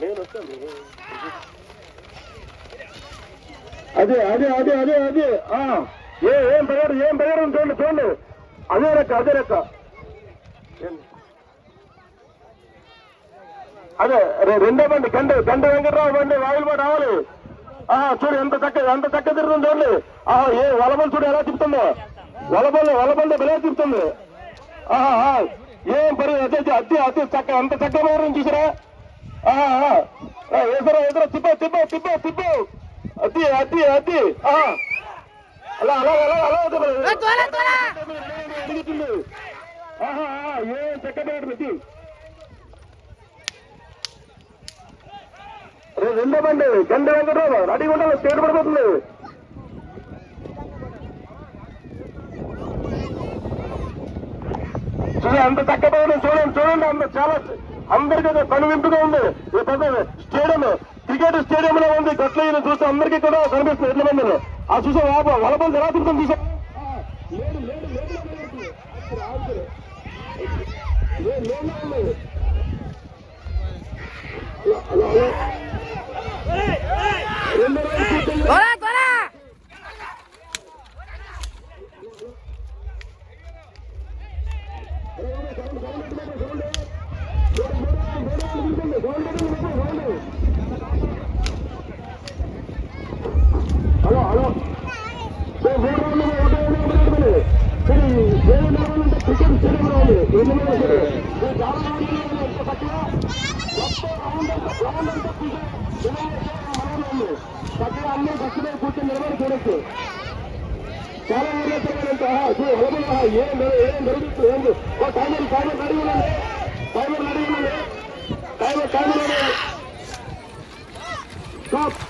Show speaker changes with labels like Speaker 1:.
Speaker 1: నేను వస్తాను అదే అదే అదే అదే అదే. ఆ, ఏ ఏం పరిహారం ఏం పరిహారం చూడండి చూడండి. అదే లెక్క అదే లెక్క. అదే రెండో బండి గంట గంట వెంకటరావు బండి వాయిల్ రావాలి ఆహా చూడు ఎంత చక్క ఎంత చక్క తిరుగుతుంది చూడండి. ఆహా ఏ వలబల్ చూడు ఎలా తిప్పుతుందో. వలబల్ వలబల్ ఎలా తిప్పుతుంది. ఆహా. ఏం పరి అదే అదే అదే చక్క ఎంత చక్క మారం చూసారా? ఎదురు ఎదురు తిప్ప తిప్ప తిప్ప తిప్ప. అది అది ఆహా అలా అలా అలా అలా. అడుగుతుంది. ఏం చక్క పెట్టి రెండో బండి గంట వెంకటరావు రెడీ ఉండాలి స్టేట్ పడిపోతుంది. అంత చక్కగా చూడండి చూడండి అంత చాలా అందరికీ కనువింపుగా ఉంది. ఈ పెద్ద స్టేడియం క్రికెట్ స్టేడియం లో ఉంది. గట్ల ఈయన చూస్తే అందరికీ కూడా కనిపిస్తుంది. ఎట్ల మంది ఆ చూసే వలబంది ఎలా తిరుగుతుంది చూసా. లేదు, క్రికెట్ స్టేడియంలో మనలో ఉంది. చక్కగా అన్ని బస్సులో కూర్చొని నిలబడి చూడొచ్చు చాలా ఊర్లో తిరగాలంట హోమల ఏం జరు- ఏం జరుగుతుంది ఏం జరు- ఓ టైమర్ టైమర్ రెడీ ఉండండి టైమర్ రెడీ ఉండండి టైమర్ టైమర్ రెడీ స్టాప్